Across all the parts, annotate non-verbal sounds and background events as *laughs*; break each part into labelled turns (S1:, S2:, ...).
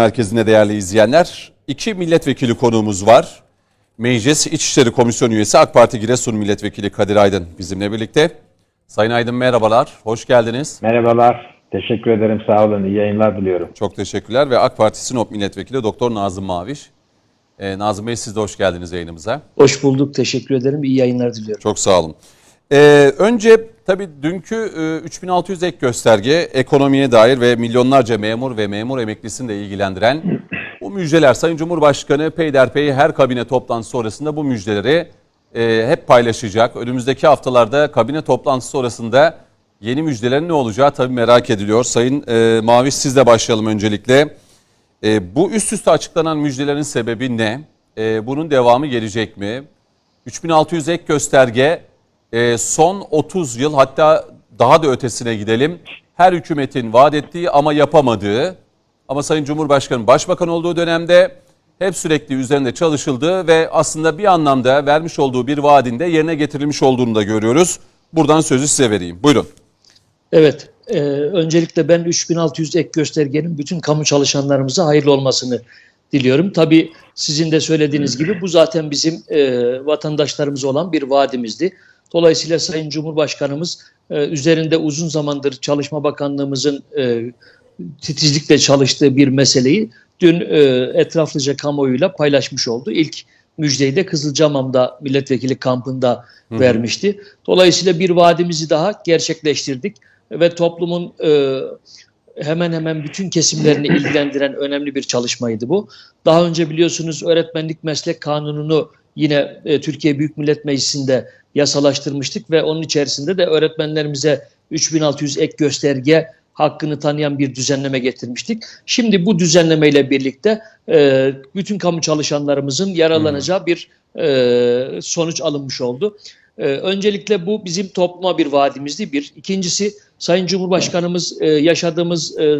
S1: Merkezinde değerli izleyenler, iki milletvekili konuğumuz var. Meclis İçişleri Komisyonu üyesi AK Parti Giresun Milletvekili Kadir Aydın bizimle birlikte. Sayın Aydın merhabalar, hoş geldiniz.
S2: Merhabalar. Teşekkür ederim. Sağ olun. İyi yayınlar diliyorum.
S1: Çok teşekkürler ve AK Parti Sinop Milletvekili Doktor Nazım Maviş. Ee, Nazım Bey siz de hoş geldiniz yayınımıza.
S3: Hoş bulduk. Teşekkür ederim. İyi yayınlar diliyorum.
S1: Çok sağ olun. Ee, önce tabii dünkü e, 3600 ek gösterge ekonomiye dair ve milyonlarca memur ve memur emeklisini de ilgilendiren bu müjdeler Sayın Cumhurbaşkanı peyderpey her kabine toplantısı sonrasında bu müjdeleri e, hep paylaşacak. Önümüzdeki haftalarda kabine toplantısı sonrasında yeni müjdelerin ne olacağı tabii merak ediliyor. Sayın e, Maviş sizle başlayalım öncelikle. E, bu üst üste açıklanan müjdelerin sebebi ne? E, bunun devamı gelecek mi? 3600 ek gösterge e, son 30 yıl hatta daha da ötesine gidelim. Her hükümetin vaat ettiği ama yapamadığı ama Sayın Cumhurbaşkanı başbakan olduğu dönemde hep sürekli üzerinde çalışıldığı ve aslında bir anlamda vermiş olduğu bir vaadinde yerine getirilmiş olduğunu da görüyoruz. Buradan sözü size vereyim. Buyurun.
S3: Evet. e, öncelikle ben 3600 ek göstergenin bütün kamu çalışanlarımıza hayırlı olmasını diliyorum. Tabii sizin de söylediğiniz gibi bu zaten bizim e, vatandaşlarımıza olan bir vaadimizdi. Dolayısıyla Sayın Cumhurbaşkanımız e, üzerinde uzun zamandır Çalışma Bakanlığımızın e, titizlikle çalıştığı bir meseleyi dün e, etraflıca kamuoyuyla paylaşmış oldu. İlk müjdeyi de Kızılcamam'da milletvekili kampında vermişti. Dolayısıyla bir vaadimizi daha gerçekleştirdik ve toplumun e, hemen hemen bütün kesimlerini *clears throat* ilgilendiren önemli bir çalışmaydı bu. Daha önce biliyorsunuz öğretmenlik meslek kanununu yine e, Türkiye Büyük Millet Meclisi'nde yasalaştırmıştık ve onun içerisinde de öğretmenlerimize 3600 ek gösterge hakkını tanıyan bir düzenleme getirmiştik. Şimdi bu düzenlemeyle birlikte e, bütün kamu çalışanlarımızın yararlanacağı bir e, sonuç alınmış oldu. E, öncelikle bu bizim topluma bir vaadimizdi bir. İkincisi Sayın Cumhurbaşkanımız e, yaşadığımız e,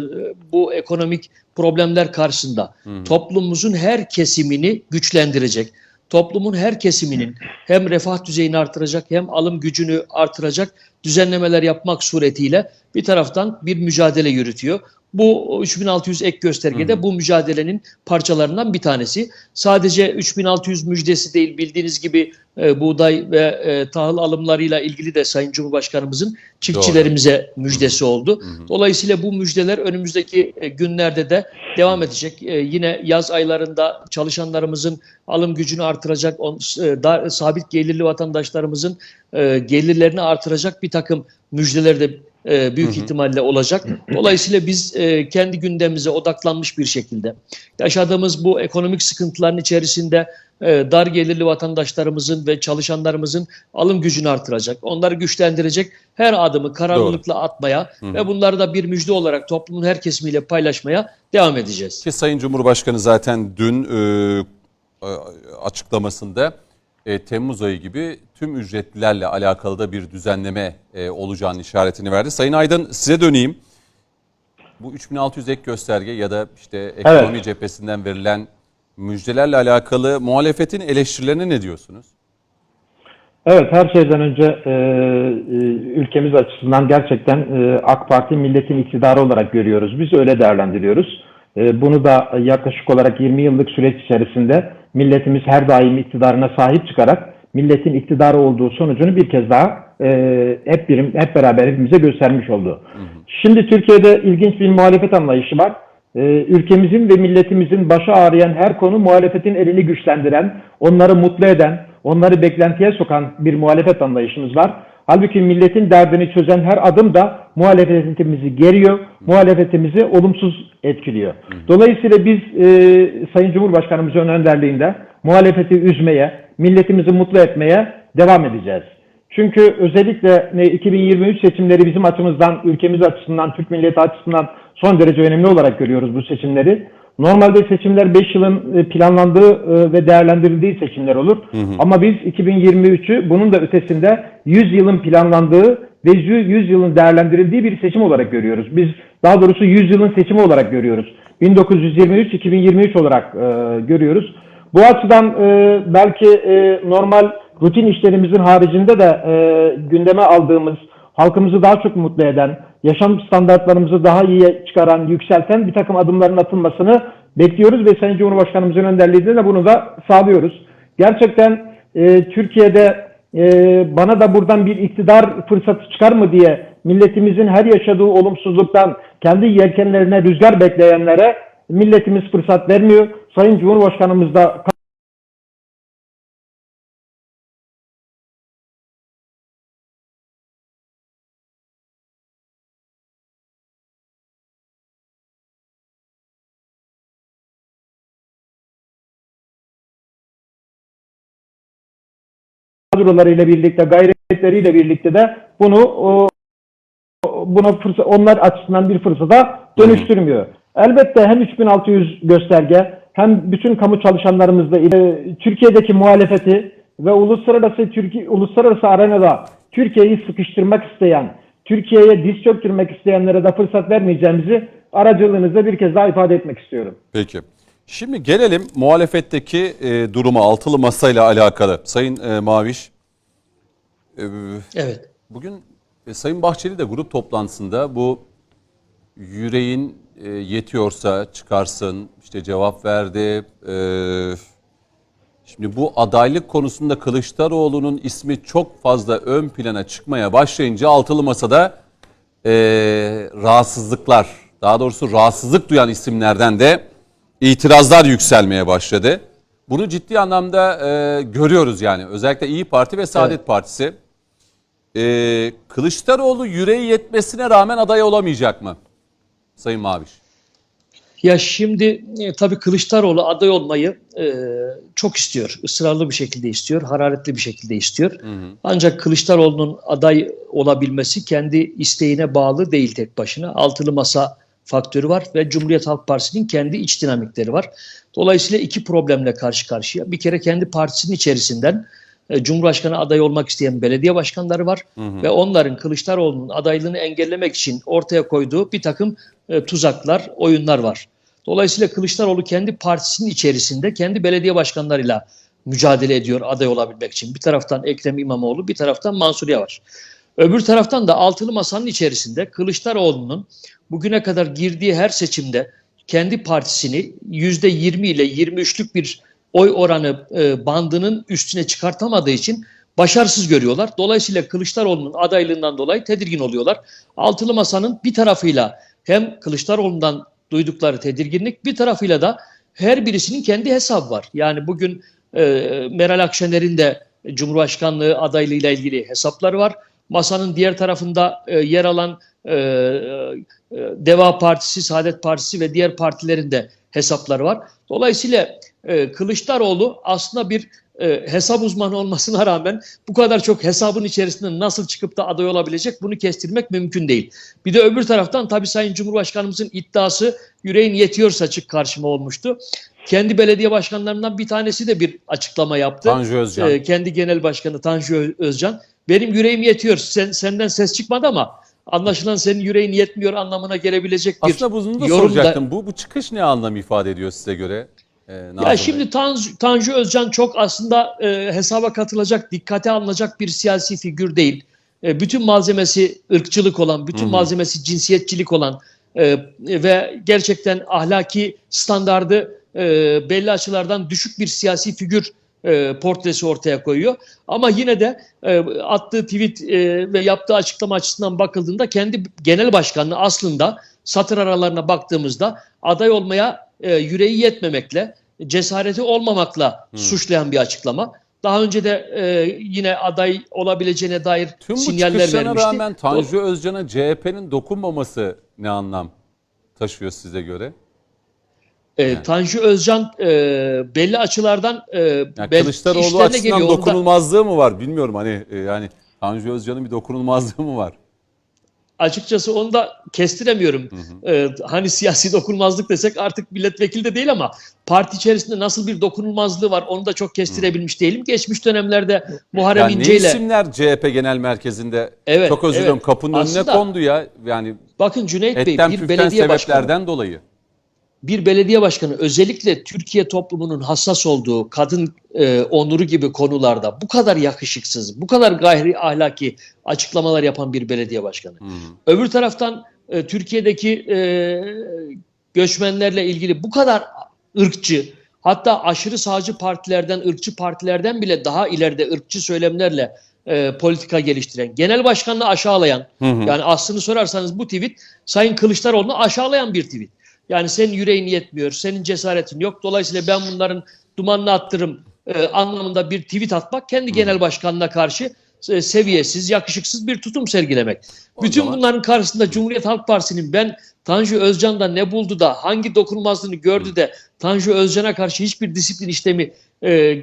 S3: bu ekonomik problemler karşısında toplumumuzun her kesimini güçlendirecek. Toplumun her kesiminin hem refah düzeyini artıracak hem alım gücünü artıracak düzenlemeler yapmak suretiyle bir taraftan bir mücadele yürütüyor. Bu 3600 ek göstergede bu mücadelenin parçalarından bir tanesi. Sadece 3600 müjdesi değil bildiğiniz gibi e, buğday ve e, tahıl alımlarıyla ilgili de Sayın Cumhurbaşkanımızın çiftçilerimize müjdesi oldu. Dolayısıyla bu müjdeler önümüzdeki e, günlerde de devam edecek. E, yine yaz aylarında çalışanlarımızın alım gücünü artıracak, on, e, da, sabit gelirli vatandaşlarımızın e, gelirlerini artıracak bir takım müjdeler de e, büyük ihtimalle olacak. *clears throat* Dolayısıyla biz e, kendi gündemimize odaklanmış bir şekilde yaşadığımız bu ekonomik sıkıntıların içerisinde e, dar gelirli vatandaşlarımızın ve çalışanlarımızın alım gücünü artıracak, onları güçlendirecek her adımı kararlılıkla atmaya ve bunları da bir müjde olarak toplumun her kesimiyle paylaşmaya devam edeceğiz.
S1: Ki Sayın Cumhurbaşkanı zaten dün e, e, açıklamasında e, Temmuz ayı gibi tüm ücretlilerle alakalı da bir düzenleme e, olacağının işaretini verdi. Sayın Aydın size döneyim. Bu 3600 ek gösterge ya da işte ekonomi
S2: Evet.
S1: cephesinden verilen müjdelerle alakalı muhalefetin eleştirilerine ne diyorsunuz?
S2: Evet, her şeyden önce e, e, ülkemiz açısından gerçekten e, AK Parti milletin iktidarı olarak görüyoruz. Biz öyle değerlendiriyoruz. E, bunu da yaklaşık olarak 20 yıllık süreç içerisinde milletimiz her daim iktidarına sahip çıkarak milletin iktidarı olduğu sonucunu bir kez daha e, hep birim, hep beraber hepimize göstermiş oldu. Şimdi Türkiye'de ilginç bir muhalefet anlayışı var. Ee, ülkemizin ve milletimizin başı ağrıyan her konu muhalefetin elini güçlendiren, onları mutlu eden, onları beklentiye sokan bir muhalefet anlayışımız var. Halbuki milletin derdini çözen her adım da muhalefetimizi geriyor, muhalefetimizi olumsuz etkiliyor. Dolayısıyla biz e, Sayın Cumhurbaşkanımızın önderliğinde muhalefeti üzmeye, milletimizi mutlu etmeye devam edeceğiz. Çünkü özellikle ne, 2023 seçimleri bizim açımızdan, ülkemiz açısından, Türk milleti açısından son derece önemli olarak görüyoruz bu seçimleri. Normalde seçimler 5 yılın e, planlandığı e, ve değerlendirildiği seçimler olur. Ama biz 2023'ü bunun da ötesinde 100 yılın planlandığı ve 100 yılın değerlendirildiği bir seçim olarak görüyoruz. Biz daha doğrusu 100 yılın seçimi olarak görüyoruz. 1923-2023 olarak e, görüyoruz. Bu açıdan e, belki e, normal rutin işlerimizin haricinde de e, gündeme aldığımız, halkımızı daha çok mutlu eden, yaşam standartlarımızı daha iyi çıkaran, yükselten bir takım adımların atılmasını bekliyoruz ve Sayın Cumhurbaşkanımızın önderliğinde de bunu da sağlıyoruz. Gerçekten e, Türkiye'de e, bana da buradan bir iktidar fırsatı çıkar mı diye milletimizin her yaşadığı olumsuzluktan kendi yelkenlerine rüzgar bekleyenlere milletimiz fırsat vermiyor. Sayın Cumhurbaşkanımız da kadrolarıyla birlikte, gayretleriyle birlikte de bunu o, buna fırsat, onlar açısından bir fırsata dönüştürmüyor. Elbette hem 3600 gösterge hem bütün kamu çalışanlarımızla ile Türkiye'deki muhalefeti ve uluslararası Türkiye uluslararası arenada Türkiye'yi sıkıştırmak isteyen, Türkiye'ye diz çöktürmek isteyenlere de fırsat vermeyeceğimizi aracılığınızla bir kez daha ifade etmek istiyorum.
S1: Peki. Şimdi gelelim muhalefetteki e, duruma altılı masayla alakalı. Sayın e, Maviş, e,
S3: Evet.
S1: bugün e, Sayın Bahçeli de grup toplantısında bu yüreğin e, yetiyorsa çıkarsın işte cevap verdi. E, şimdi bu adaylık konusunda Kılıçdaroğlu'nun ismi çok fazla ön plana çıkmaya başlayınca altılı masada e, rahatsızlıklar, daha doğrusu rahatsızlık duyan isimlerden de itirazlar yükselmeye başladı. Bunu ciddi anlamda e, görüyoruz yani. Özellikle İyi Parti ve Saadet
S3: Evet.
S1: Partisi. E, Kılıçdaroğlu yüreği yetmesine rağmen aday olamayacak mı? Sayın Maviş.
S3: Ya şimdi e, tabii Kılıçdaroğlu aday olmayı e, çok istiyor. Israrlı bir şekilde istiyor, hararetli bir şekilde istiyor. Ancak Kılıçdaroğlu'nun aday olabilmesi kendi isteğine bağlı değil tek başına. Altılı masa faktörü var ve Cumhuriyet Halk Partisi'nin kendi iç dinamikleri var. Dolayısıyla iki problemle karşı karşıya. Bir kere kendi partisinin içerisinden e, Cumhurbaşkanı adayı olmak isteyen belediye başkanları var ve onların Kılıçdaroğlu'nun adaylığını engellemek için ortaya koyduğu bir takım e, tuzaklar, oyunlar var. Dolayısıyla Kılıçdaroğlu kendi partisinin içerisinde kendi belediye başkanlarıyla mücadele ediyor aday olabilmek için. Bir taraftan Ekrem İmamoğlu, bir taraftan Mansur Yavaş. Öbür taraftan da altılı masanın içerisinde Kılıçdaroğlu'nun bugüne kadar girdiği her seçimde kendi partisini %20 ile 23'lük bir oy oranı e, bandının üstüne çıkartamadığı için başarısız görüyorlar. Dolayısıyla Kılıçdaroğlu'nun adaylığından dolayı tedirgin oluyorlar. Altılı masanın bir tarafıyla hem Kılıçdaroğlu'ndan duydukları tedirginlik bir tarafıyla da her birisinin kendi hesabı var. Yani bugün e, Meral Akşener'in de Cumhurbaşkanlığı adaylığıyla ilgili hesapları var. Masanın diğer tarafında e, yer alan e, e, Deva Partisi, Saadet Partisi ve diğer partilerin de hesapları var. Dolayısıyla e, Kılıçdaroğlu aslında bir e, hesap uzmanı olmasına rağmen bu kadar çok hesabın içerisinde nasıl çıkıp da aday olabilecek bunu kestirmek mümkün değil. Bir de öbür taraftan tabii Sayın Cumhurbaşkanımızın iddiası yüreğin yetiyorsa çık karşıma olmuştu. Kendi belediye başkanlarından bir tanesi de bir açıklama yaptı.
S1: Tanju Özcan.
S3: E, kendi genel başkanı Tanju Özcan. Benim yüreğim yetiyor. Sen, senden ses çıkmadı ama anlaşılan senin yüreğin yetmiyor anlamına gelebilecek bir
S1: Aslında bunu da soracaktım. Bu, bu çıkış ne anlam ifade ediyor size göre? Ee,
S3: Ya
S1: Bey?
S3: şimdi Tanju, Tanju Özcan çok aslında e, hesaba katılacak, dikkate alınacak bir siyasi figür değil. E, bütün malzemesi ırkçılık olan, bütün malzemesi cinsiyetçilik olan e, ve gerçekten ahlaki standardı e, belli açılardan düşük bir siyasi figür e, portresi ortaya koyuyor. Ama yine de e, attığı tweet e, ve yaptığı açıklama açısından bakıldığında kendi genel başkanlığı aslında satır aralarına baktığımızda aday olmaya e, yüreği yetmemekle, cesareti olmamakla suçlayan bir açıklama. Daha önce de e, yine aday olabileceğine dair
S1: Tüm bu
S3: sinyaller
S1: çıkışlarına
S3: vermişti.
S1: rağmen Tanju Özcan'a CHP'nin dokunmaması ne anlam taşıyor size göre?
S3: E, Tanju Özcan e, belli açılardan e,
S1: Yani
S3: belki
S1: Kılıçdaroğlu açısından
S3: geliyor. Da-
S1: dokunulmazlığı mı var bilmiyorum hani e, yani Tanju Özcan'ın bir dokunulmazlığı mı var?
S3: açıkçası onu da kestiremiyorum. Ee, hani siyasi dokunulmazlık desek artık milletvekili de değil ama parti içerisinde nasıl bir dokunulmazlığı var onu da çok kestirebilmiş değilim. Geçmiş dönemlerde Muharrem
S1: Yani
S3: İnce ile
S1: isimler CHP Genel Merkezi'nde
S3: Evet,
S1: çok özür
S3: evet.
S1: kapının önüne
S3: Aslında-
S1: kondu ya yani
S3: bakın Cüneyt Bey bir belediye başkanı
S1: dolayı.
S3: Bir belediye başkanı özellikle Türkiye toplumunun hassas olduğu kadın e, onuru gibi konularda bu kadar yakışıksız, bu kadar gayri ahlaki açıklamalar yapan bir belediye başkanı. Öbür taraftan e, Türkiye'deki e, göçmenlerle ilgili bu kadar ırkçı hatta aşırı sağcı partilerden, ırkçı partilerden bile daha ileride ırkçı söylemlerle e, politika geliştiren, genel başkanını aşağılayan, yani aslını sorarsanız bu tweet Sayın Kılıçdaroğlu'nu aşağılayan bir tweet. Yani senin yüreğin yetmiyor, senin cesaretin yok. Dolayısıyla ben bunların dumanını attırım e, anlamında bir tweet atmak kendi genel başkanına karşı e, seviyesiz, yakışıksız bir tutum sergilemek.
S1: O
S3: Bütün
S1: zaman-
S3: bunların karşısında Cumhuriyet Halk Partisi'nin ben Tanju Özcan'da ne buldu da hangi dokunulmazlığını gördü de Tanju Özcan'a karşı hiçbir disiplin işlemi e, e,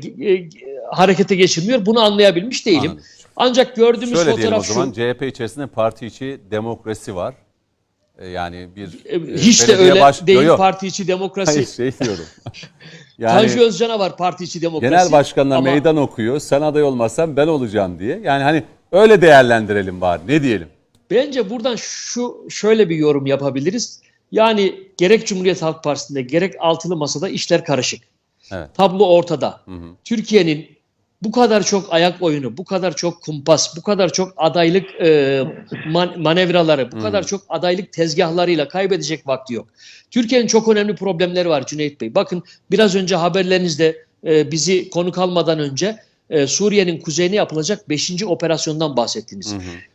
S3: harekete geçirmiyor. Bunu anlayabilmiş değilim.
S1: Anladım.
S3: Ancak gördüğümüz
S1: Şöyle diyelim o
S3: fotoğraf
S1: zaman
S3: şu.
S1: CHP içerisinde parti içi demokrasi var. E, Yani bir
S3: e,
S1: e,
S3: Hiç de öyle
S1: baş-
S3: değil
S1: Yo, yo.
S3: parti içi demokrasi.
S1: Hayır şey diyorum. *laughs* Yani
S3: Tanju Özcan'a var parti içi demokrasi.
S1: genel başkanla
S3: Ama
S1: meydan okuyor. Sen aday olmazsan ben olacağım diye. Yani hani öyle değerlendirelim bari. Ne diyelim?
S3: Bence buradan şu şöyle bir yorum yapabiliriz. Yani gerek Cumhuriyet Halk Partisi'nde gerek altılı masada işler karışık.
S1: Evet.
S3: Tablo ortada. Türkiye'nin bu kadar çok ayak oyunu, bu kadar çok kumpas, bu kadar çok adaylık e, man- manevraları, bu kadar çok adaylık tezgahlarıyla kaybedecek vakti yok. Türkiye'nin çok önemli problemleri var Cüneyt Bey. Bakın biraz önce haberlerinizde e, bizi konuk almadan önce e, Suriye'nin kuzeyine yapılacak 5. operasyondan bahsettiniz.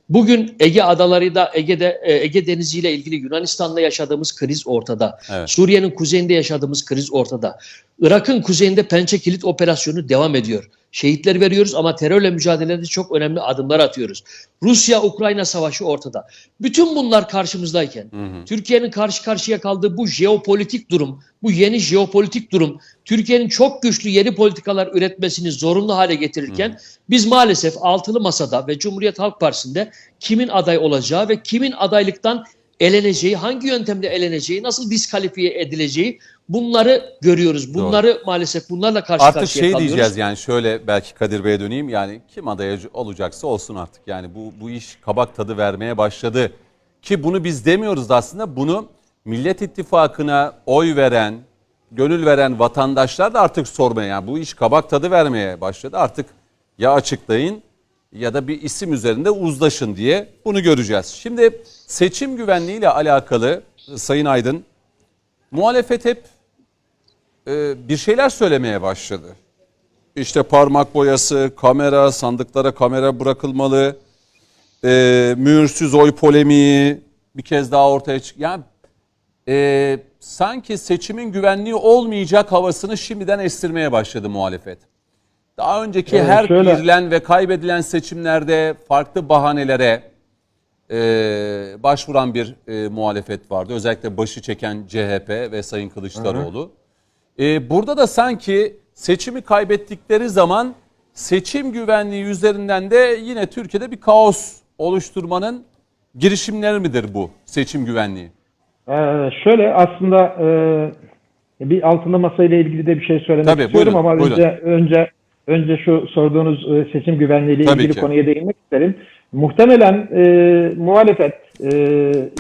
S3: Bugün Ege adaları da Ege'de e, Ege Denizi ile ilgili Yunanistan'da yaşadığımız kriz ortada.
S1: Evet.
S3: Suriye'nin kuzeyinde yaşadığımız kriz ortada. Irak'ın kuzeyinde Pençe Kilit operasyonu devam ediyor. Şehitler veriyoruz ama terörle mücadelede çok önemli adımlar atıyoruz. Rusya-Ukrayna savaşı ortada. Bütün bunlar karşımızdayken Türkiye'nin karşı karşıya kaldığı bu jeopolitik durum, bu yeni jeopolitik durum Türkiye'nin çok güçlü yeni politikalar üretmesini zorunlu hale getirirken biz maalesef altılı masada ve Cumhuriyet Halk Partisi'nde kimin aday olacağı ve kimin adaylıktan eleneceği, hangi yöntemle eleneceği, nasıl diskalifiye edileceği bunları görüyoruz. Bunları maalesef bunlarla karşı
S1: Artık
S3: karşıya
S1: şey
S3: kalıyoruz.
S1: diyeceğiz yani şöyle belki Kadir Bey'e döneyim yani kim aday olacaksa olsun artık. Yani bu bu iş kabak tadı vermeye başladı. Ki bunu biz demiyoruz da aslında bunu Millet İttifakı'na oy veren, gönül veren vatandaşlar da artık sormaya yani bu iş kabak tadı vermeye başladı. Artık ya açıklayın ya da bir isim üzerinde uzlaşın diye bunu göreceğiz. Şimdi seçim güvenliğiyle alakalı Sayın Aydın muhalefet hep e, bir şeyler söylemeye başladı. İşte parmak boyası, kamera, sandıklara kamera bırakılmalı, e, mühürsüz oy polemiği bir kez daha ortaya çık. Yani e, sanki seçimin güvenliği olmayacak havasını şimdiden estirmeye başladı muhalefet. Daha önceki
S2: Evet,
S1: her
S2: şöyle-
S1: girilen ve kaybedilen seçimlerde farklı bahanelere e, başvuran bir e, muhalefet vardı. Özellikle başı çeken CHP ve Sayın Kılıçdaroğlu. E, burada da sanki seçimi kaybettikleri zaman seçim güvenliği üzerinden de yine Türkiye'de bir kaos oluşturmanın girişimleri midir bu seçim güvenliği?
S2: Ee, şöyle aslında e, bir altılı masayla ilgili de bir şey söylemek
S1: Tabii,
S2: istiyorum
S1: buyurun,
S2: ama
S1: buyurun.
S2: önce önce önce şu sorduğunuz e, seçim güvenliği ile
S1: Tabii
S2: ilgili
S1: ki.
S2: konuya değinmek isterim. Muhtemelen e, muhalefet e,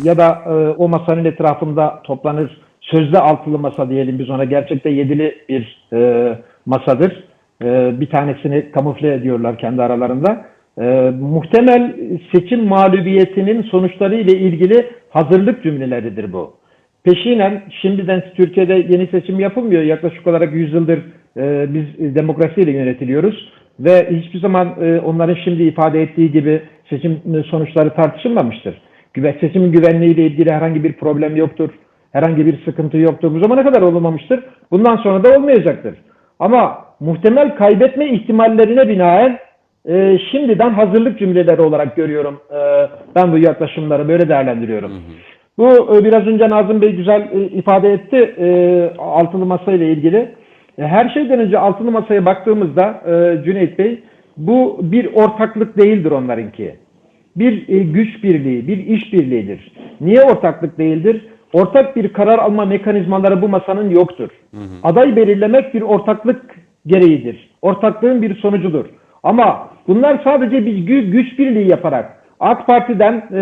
S2: ya da e, o masanın etrafında toplanır sözde altılı masa diyelim biz ona gerçekte yedili bir e, masadır. E, bir tanesini kamufle ediyorlar kendi aralarında. E, muhtemel seçim mağlubiyetinin sonuçları ile ilgili hazırlık cümleleridir bu. Peşinen şimdiden Türkiye'de yeni seçim yapılmıyor. Yaklaşık olarak 100 yıldır e, biz demokrasiyle yönetiliyoruz. Ve hiçbir zaman e, onların şimdi ifade ettiği gibi seçim sonuçları tartışılmamıştır. Güve, seçim güvenliğiyle ilgili herhangi bir problem yoktur. Herhangi bir sıkıntı yoktur. Bu zamana kadar olmamıştır. Bundan sonra da olmayacaktır. Ama muhtemel kaybetme ihtimallerine binaen e, şimdiden hazırlık cümleleri olarak görüyorum. E, ben bu yaklaşımları böyle değerlendiriyorum. Bu e, biraz önce Nazım Bey güzel e, ifade etti e, altılı masa ile ilgili. E, her şeyden önce altılı masaya baktığımızda e, Cüneyt Bey bu bir ortaklık değildir onlarınki. Bir e, güç birliği, bir iş birliğidir. Niye ortaklık değildir? Ortak bir karar alma mekanizmaları bu masanın yoktur. Aday belirlemek bir ortaklık gereğidir. Ortaklığın bir sonucudur. Ama bunlar sadece bir gü- güç birliği yaparak AK Parti'den e,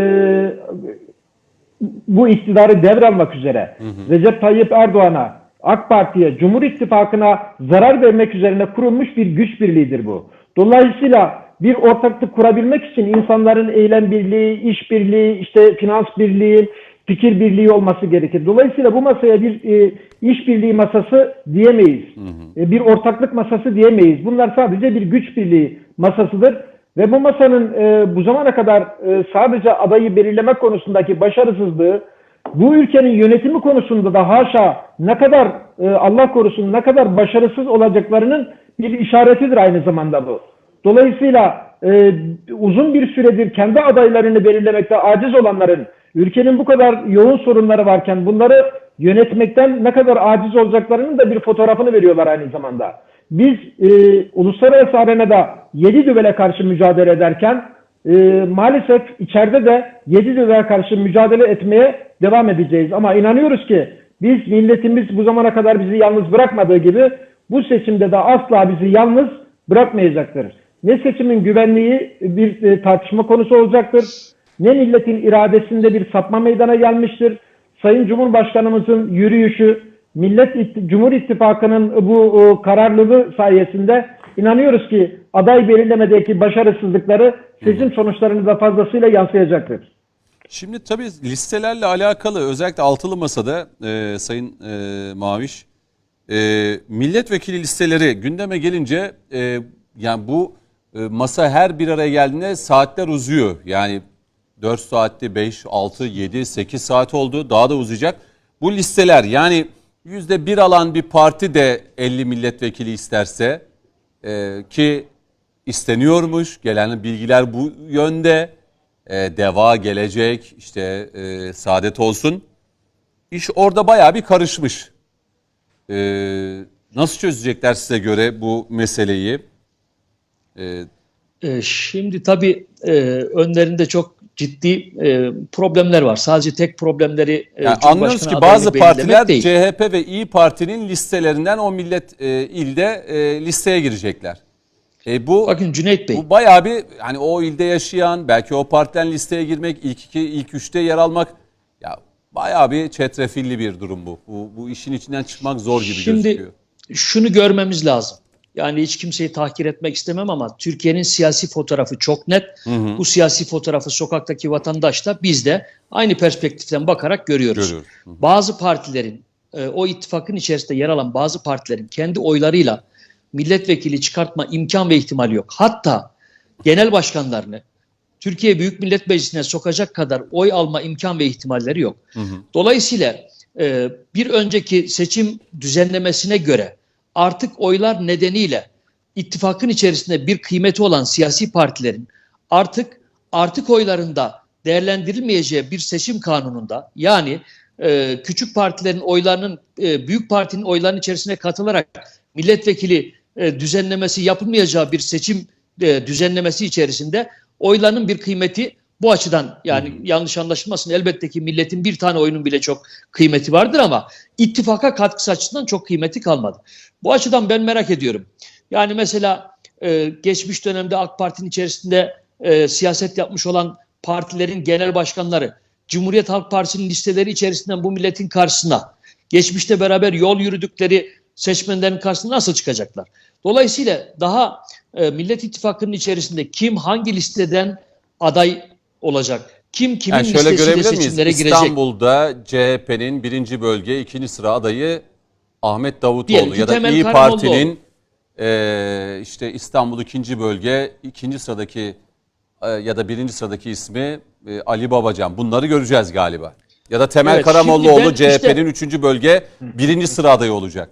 S2: bu iktidarı devralmak üzere Recep Tayyip Erdoğan'a, AK Parti'ye, Cumhur İttifakı'na zarar vermek üzerine kurulmuş bir güç birliğidir bu. Dolayısıyla bir ortaklık kurabilmek için insanların eylem birliği, iş birliği, işte finans birliği, fikir birliği olması gerekir. Dolayısıyla bu masaya bir e, işbirliği masası diyemeyiz. E, bir ortaklık masası diyemeyiz. Bunlar sadece bir güç birliği masasıdır. Ve bu masanın e, bu zamana kadar e, sadece adayı belirleme konusundaki başarısızlığı bu ülkenin yönetimi konusunda da haşa ne kadar e, Allah korusun ne kadar başarısız olacaklarının bir işaretidir aynı zamanda bu. Dolayısıyla e, uzun bir süredir kendi adaylarını belirlemekte aciz olanların ülkenin bu kadar yoğun sorunları varken bunları yönetmekten ne kadar aciz olacaklarının da bir fotoğrafını veriyorlar aynı zamanda. Biz e, uluslararası arenada 7 düvele karşı mücadele ederken e, maalesef içeride de 7 düvele karşı mücadele etmeye devam edeceğiz. Ama inanıyoruz ki biz milletimiz bu zamana kadar bizi yalnız bırakmadığı gibi bu seçimde de asla bizi yalnız bırakmayacaktır. Ne seçimin güvenliği bir e, tartışma konusu olacaktır. Ne milletin iradesinde bir sapma meydana gelmiştir. Sayın Cumhurbaşkanımızın yürüyüşü, Millet Cumhur İttifakı'nın bu e, kararlılığı sayesinde inanıyoruz ki aday belirlemedeki başarısızlıkları seçim sonuçlarını da fazlasıyla yansıyacaktır.
S1: Şimdi tabii listelerle alakalı özellikle altılı masada e, Sayın e, Maviş e, milletvekili listeleri gündeme gelince e, yani bu e, masa her bir araya geldiğinde saatler uzuyor. Yani 4 saatti 5, 6, 7, 8 saat oldu daha da uzayacak. Bu listeler yani yüzde bir alan bir parti de 50 milletvekili isterse e, ki isteniyormuş gelen bilgiler bu yönde e, deva gelecek işte e, saadet olsun iş orada bayağı bir karışmış. E, nasıl çözecekler size göre bu meseleyi? E,
S3: E, Şimdi tabii e, önlerinde çok ciddi e, problemler var. Sadece tek problemleri e,
S1: yani anlıyoruz ki bazı partiler
S3: değil.
S1: CHP ve İyi Parti'nin listelerinden o millet e, ilde e, listeye girecekler. E, bu
S3: Bakın Cüneyt Bey,
S1: Bu bayağı bir hani o ilde yaşayan belki o partiden listeye girmek ilk iki ilk üçte yer almak ya bayağı bir çetrefilli bir durum bu. Bu, bu işin içinden çıkmak zor gibi
S3: Şimdi
S1: gözüküyor.
S3: şunu görmemiz lazım. Yani hiç kimseyi tahkir etmek istemem ama Türkiye'nin siyasi fotoğrafı çok net. Bu siyasi fotoğrafı sokaktaki vatandaş da biz de aynı perspektiften bakarak görüyoruz.
S1: Görüyoruz.
S3: Bazı partilerin e, o ittifakın içerisinde yer alan bazı partilerin kendi oylarıyla milletvekili çıkartma imkan ve ihtimali yok. Hatta genel başkanlarını Türkiye Büyük Millet Meclisi'ne sokacak kadar oy alma imkan ve ihtimalleri yok. Dolayısıyla e, bir önceki seçim düzenlemesine göre artık oylar nedeniyle ittifakın içerisinde bir kıymeti olan siyasi partilerin artık artık oylarında değerlendirilmeyeceği bir seçim kanununda yani e, küçük partilerin oylarının e, büyük partinin oylarının içerisine katılarak milletvekili e, düzenlemesi yapılmayacağı bir seçim e, düzenlemesi içerisinde oyların bir kıymeti bu açıdan yani yanlış anlaşılmasın elbette ki milletin bir tane oyunun bile çok kıymeti vardır ama ittifaka katkısı açısından çok kıymeti kalmadı. Bu açıdan ben merak ediyorum. Yani mesela e, geçmiş dönemde AK Parti'nin içerisinde e, siyaset yapmış olan partilerin genel başkanları Cumhuriyet Halk Partisi'nin listeleri içerisinden bu milletin karşısına geçmişte beraber yol yürüdükleri seçmenlerin karşısına nasıl çıkacaklar? Dolayısıyla daha e, Millet İttifakı'nın içerisinde kim hangi listeden aday olacak? Kim kimin
S1: Yani şöyle
S3: listesiyle
S1: miyiz?
S3: seçimlere girecek?
S1: İstanbul'da CHP'nin birinci bölge ikinci sıra adayı Ahmet Davutoğlu
S3: Diyelim
S1: ya da İyi. Parti'nin e, işte İstanbul ikinci bölge ikinci sıradaki e, ya da birinci sıradaki ismi e, Ali Babacan. Bunları göreceğiz galiba. Ya da Temel
S3: Evet,
S1: Karamollaoğlu
S3: ben işte-
S1: CHP'nin üçüncü bölge birinci sıra adayı olacak.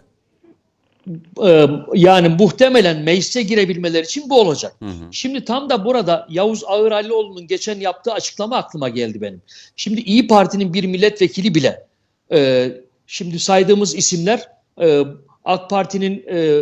S3: Ee, yani muhtemelen meclise girebilmeleri için bu olacak. Şimdi tam da burada Yavuz Ağıralioğlu'nun geçen yaptığı açıklama aklıma geldi benim. Şimdi İyi Parti'nin bir milletvekili bile e, şimdi saydığımız isimler e, AK Parti'nin e,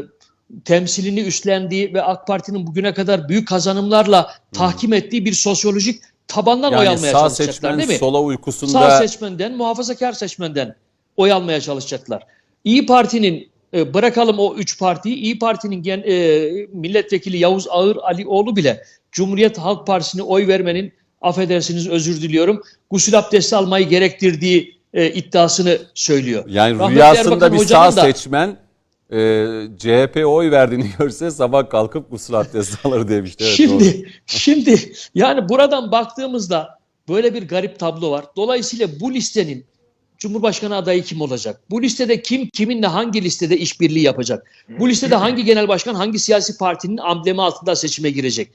S3: temsilini üstlendiği ve AK Parti'nin bugüne kadar büyük kazanımlarla tahkim ettiği bir sosyolojik tabandan oy
S1: Yani
S3: almaya
S1: sağ
S3: çalışacaklar
S1: seçmen
S3: değil mi?
S1: sola uykusunda
S3: Sağ seçmenden, muhafazakar seçmenden oy almaya çalışacaklar. İyi Parti'nin e, bırakalım o üç partiyi, İyi Parti'nin gen, e, milletvekili Yavuz Ağır Alioğlu bile Cumhuriyet Halk Partisi'ne oy vermenin affedersiniz özür diliyorum gusül abdesti almayı gerektirdiği e, iddiasını söylüyor.
S1: Yani
S3: Rahmetli
S1: rüyasında
S3: Erbakan
S1: bir sağ
S3: da-
S1: seçmen e, CHP'ye oy verdiğini *laughs* görse sabah kalkıp gusül abdesti *laughs* alır demişti. Evet, doğru.
S3: şimdi *laughs* şimdi yani buradan baktığımızda Böyle bir garip tablo var. Dolayısıyla bu listenin Cumhurbaşkanı adayı kim olacak? Bu listede kim kiminle hangi listede işbirliği yapacak? Bu listede hangi genel başkan hangi siyasi partinin amblemi altında seçime girecek?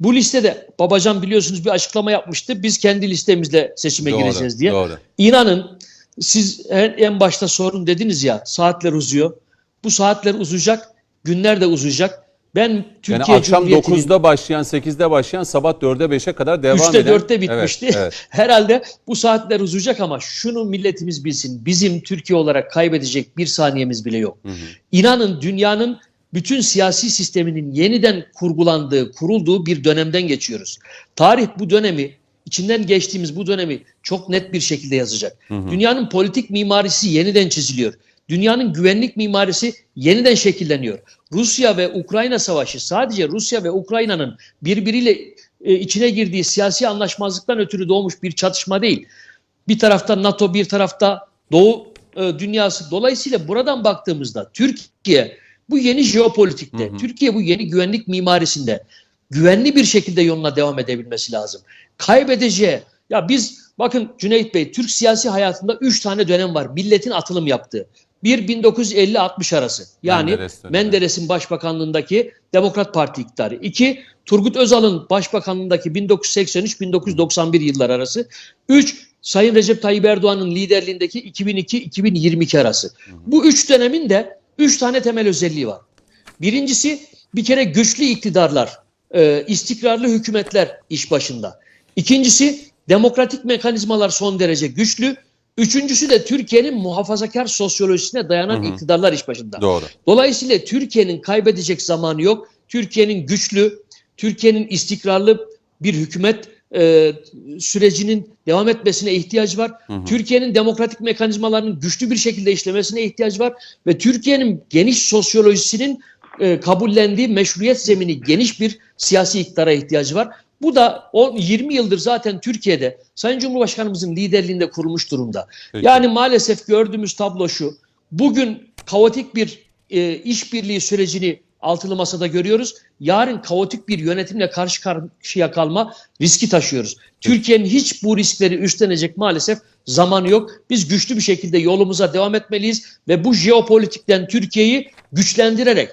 S3: Bu listede Babacan biliyorsunuz bir açıklama yapmıştı. Biz kendi listemizle seçime
S1: Doğru,
S3: gireceğiz diye.
S1: doğru.
S3: İnanın siz en, en başta sorun dediniz ya saatler uzuyor. Bu saatler uzayacak, günler de uzayacak. Ben Türkiye
S1: Yani akşam
S3: Cumhuriyeti'nin
S1: 9'da başlayan, 8'de başlayan sabah 4'e 5'e kadar devam
S3: 3'te
S1: eden.
S3: 4'te bitmişti.
S1: Evet, evet. *laughs*
S3: Herhalde bu saatler uzayacak ama şunu milletimiz bilsin. Bizim Türkiye olarak kaybedecek bir saniyemiz bile yok. İnanın dünyanın bütün siyasi sisteminin yeniden kurgulandığı, kurulduğu bir dönemden geçiyoruz. Tarih bu dönemi, içinden geçtiğimiz bu dönemi çok net bir şekilde yazacak. Dünyanın politik mimarisi yeniden çiziliyor. Dünyanın güvenlik mimarisi yeniden şekilleniyor. Rusya ve Ukrayna savaşı sadece Rusya ve Ukrayna'nın birbiriyle e, içine girdiği siyasi anlaşmazlıktan ötürü doğmuş bir çatışma değil. Bir tarafta NATO, bir tarafta Doğu e, dünyası. Dolayısıyla buradan baktığımızda Türkiye bu yeni jeopolitikte, Türkiye bu yeni güvenlik mimarisinde güvenli bir şekilde yoluna devam edebilmesi lazım. Kaybedeceği, ya biz bakın Cüneyt Bey, Türk siyasi hayatında üç tane dönem var. Milletin atılım yaptığı. Bir 1950-60 arası. Yani
S1: Menderes.
S3: Menderes'in başbakanlığındaki Demokrat Parti iktidarı. İki, Turgut Özal'ın başbakanlığındaki 1983-1991 yıllar arası. Üç, Sayın Recep Tayyip Erdoğan'ın liderliğindeki 2002-2022 arası. Bu üç dönemin de üç tane temel özelliği var. Birincisi bir kere güçlü iktidarlar, e, istikrarlı hükümetler iş başında. İkincisi demokratik mekanizmalar son derece güçlü. Üçüncüsü de Türkiye'nin muhafazakar sosyolojisine dayanan iktidarlar iş başında.
S1: Doğru.
S3: Dolayısıyla Türkiye'nin kaybedecek zamanı yok. Türkiye'nin güçlü, Türkiye'nin istikrarlı bir hükümet e, sürecinin devam etmesine ihtiyacı var. Türkiye'nin demokratik mekanizmalarının güçlü bir şekilde işlemesine ihtiyacı var ve Türkiye'nin geniş sosyolojisinin e, kabullendiği meşruiyet zemini geniş bir siyasi iktidara ihtiyacı var. Bu da o 20 yıldır zaten Türkiye'de Sayın Cumhurbaşkanımızın liderliğinde kurulmuş durumda.
S1: Peki.
S3: Yani maalesef gördüğümüz tablo şu. Bugün kaotik bir e, işbirliği sürecini altılı masada görüyoruz. Yarın kaotik bir yönetimle karşı karşıya kalma riski taşıyoruz. Türkiye'nin hiç bu riskleri üstlenecek maalesef zamanı yok. Biz güçlü bir şekilde yolumuza devam etmeliyiz ve bu jeopolitikten Türkiye'yi güçlendirerek,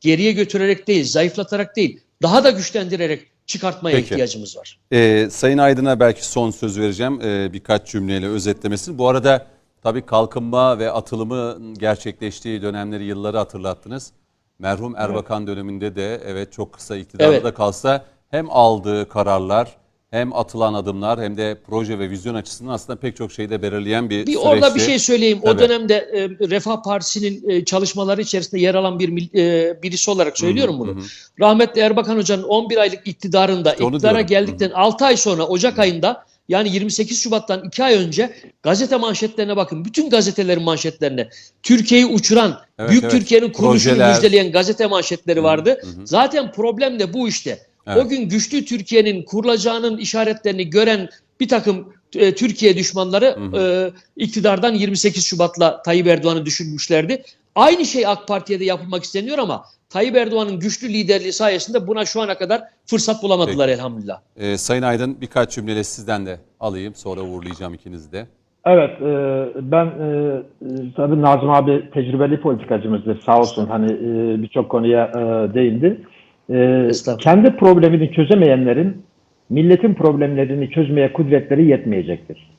S3: geriye götürerek değil, zayıflatarak değil, daha da güçlendirerek çıkartmaya
S1: Peki.
S3: ihtiyacımız var.
S1: Ee, Sayın Aydın'a belki son söz vereceğim ee, birkaç cümleyle özetlemesini. Bu arada tabii kalkınma ve atılımı gerçekleştiği dönemleri, yılları hatırlattınız. Merhum Erbakan döneminde de evet çok kısa iktidarda
S3: Evet.
S1: kalsa hem aldığı kararlar hem atılan adımlar hem de proje ve vizyon açısından aslında pek çok şeyi de belirleyen bir,
S3: Bir
S1: süreçti.
S3: orada bir şey söyleyeyim. O
S1: Evet.
S3: dönemde e, Refah Partisi'nin e, çalışmaları içerisinde yer alan bir e, birisi olarak söylüyorum bunu. Rahmetli Erbakan Hoca'nın 11 aylık iktidarında
S1: İşte
S3: iktidara
S1: diyorum.
S3: geldikten 6 ay sonra Ocak ayında yani 28 Şubat'tan 2 ay önce gazete manşetlerine bakın. Bütün gazetelerin manşetlerine Türkiye'yi uçuran,
S1: Evet,
S3: Büyük
S1: evet.
S3: Türkiye'nin kuruluşunu müjdeleyen gazete manşetleri vardı. Zaten problem de bu işte.
S1: Evet.
S3: O gün güçlü Türkiye'nin kurulacağının işaretlerini gören bir takım e, Türkiye düşmanları e, iktidardan 28 Şubat'la Tayyip Erdoğan'ı düşürmüşlerdi. Aynı şey AK Parti'ye de yapılmak isteniyor ama Tayyip Erdoğan'ın güçlü liderliği sayesinde buna şu ana kadar fırsat bulamadılar elhamdülillah.
S1: Ee, Sayın Aydın birkaç cümleyle sizden de alayım sonra uğurlayacağım ikinizi de.
S2: Evet, e, ben e, tabii Nazım abi tecrübeli politikacımızdır sağ olsun hani e, birçok konuya e, değindi. E, kendi problemini çözemeyenlerin milletin problemlerini çözmeye kudretleri yetmeyecektir.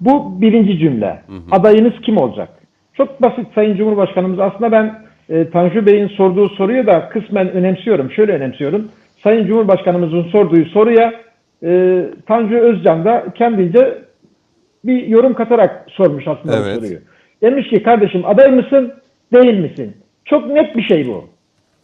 S2: Bu birinci cümle. Adayınız kim olacak? Çok basit Sayın Cumhurbaşkanımız. Aslında ben e, Tanju Bey'in sorduğu soruyu da kısmen önemsiyorum. Şöyle önemsiyorum. Sayın Cumhurbaşkanımızın sorduğu soruya e, Tanju Özcan da kendince bir yorum katarak sormuş aslında
S1: Evet.
S2: soruyu. Demiş ki kardeşim aday mısın değil misin? Çok net bir şey bu.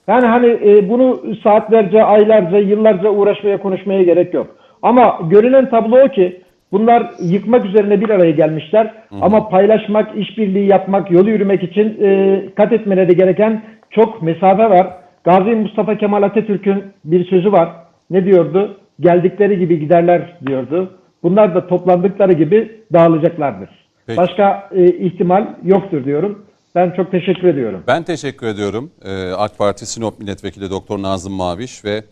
S2: Yani hani e, bunu saatlerce, aylarca, yıllarca uğraşmaya, konuşmaya gerek yok. Ama görünen tablo o ki bunlar yıkmak üzerine bir araya gelmişler. Ama paylaşmak, işbirliği yapmak, yolu yürümek için e, kat etmeleri gereken çok mesafe var. Gazi Mustafa Kemal Atatürk'ün bir sözü var. Ne diyordu? Geldikleri gibi giderler diyordu. Bunlar da toplandıkları gibi dağılacaklardır.
S1: Peki.
S2: Başka e, ihtimal yoktur diyorum. Ben çok teşekkür ediyorum.
S1: Ben teşekkür ediyorum. Ee, AK Parti Sinop Milletvekili Doktor Nazım Maviş ve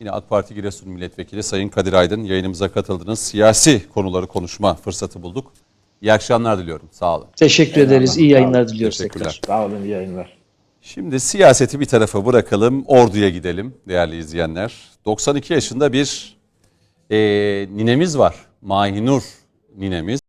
S1: Yine AK Parti Giresun Milletvekili Sayın Kadir Aydın yayınımıza katıldınız. Siyasi konuları konuşma fırsatı bulduk. İyi akşamlar diliyorum. Sağ olun.
S3: Teşekkür ederiz. İyi yayınlar diliyoruz
S1: Teşekkürler.
S3: tekrar.
S2: Sağ olun, iyi yayınlar.
S1: Şimdi siyaseti bir tarafa bırakalım, orduya gidelim değerli izleyenler. 92 yaşında bir e, ninemiz var, Mahinur ninemiz.